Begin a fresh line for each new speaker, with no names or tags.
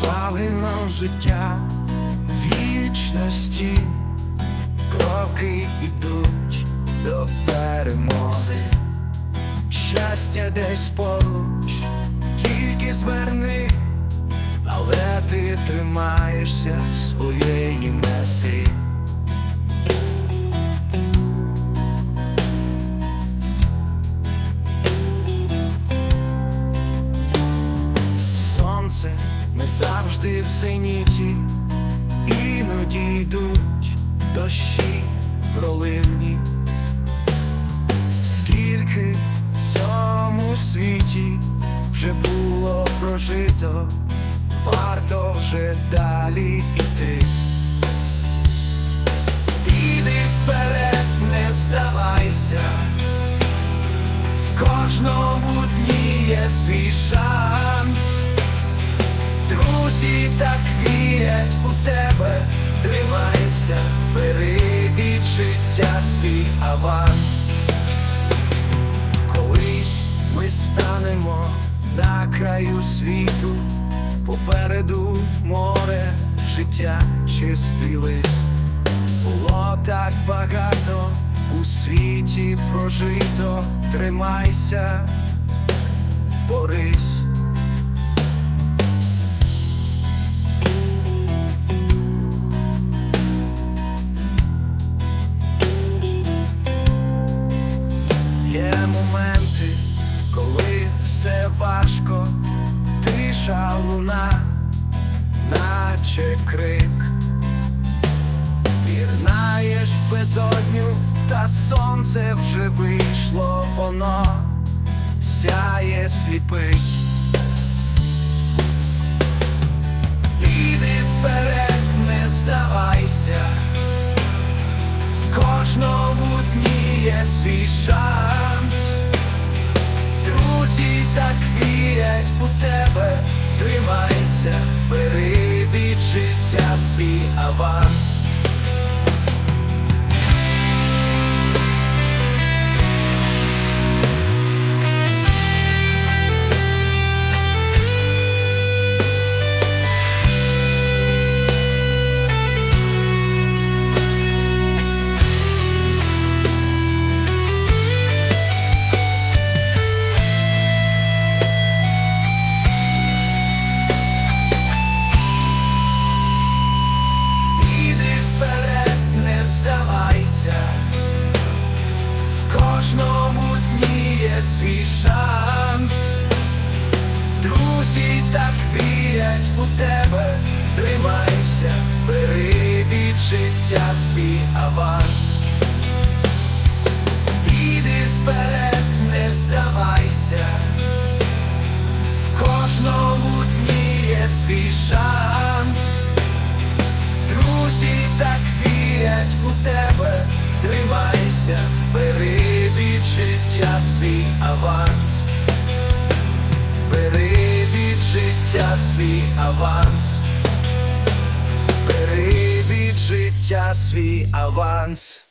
Слави нам життя вічності, кроки ідуть до перемоги, щастя десь поруч, тільки зверни, але ти тримаєшся своєї мети. Не завжди в синіті, іноді йдуть дощі проливні. Скільки в цьому світі вже було прожито, варто вже далі йти. Іди вперед, не здавайся, в кожному дні є свій шанс. Друзі так вірять у тебе, тримайся, бери від життя свій аванс. Колись ми станемо на краю світу, попереду море, життя, чистий лист. Було так багато у світі прожито, тримайся, борись. Наче крик. Пірнаєш в безодню, та сонце вже вийшло, воно сяє сліпить. Іди вперед, не здавайся. В кожному дні є свій шанс. Друзі так свій аванс. Свій шанс. Друзі так вірять у тебе, тримайся, бери від життя свій аванс. Іди вперед, не здавайся, в кожному дні є свій шанс. Аванс, бери від життя свій аванс.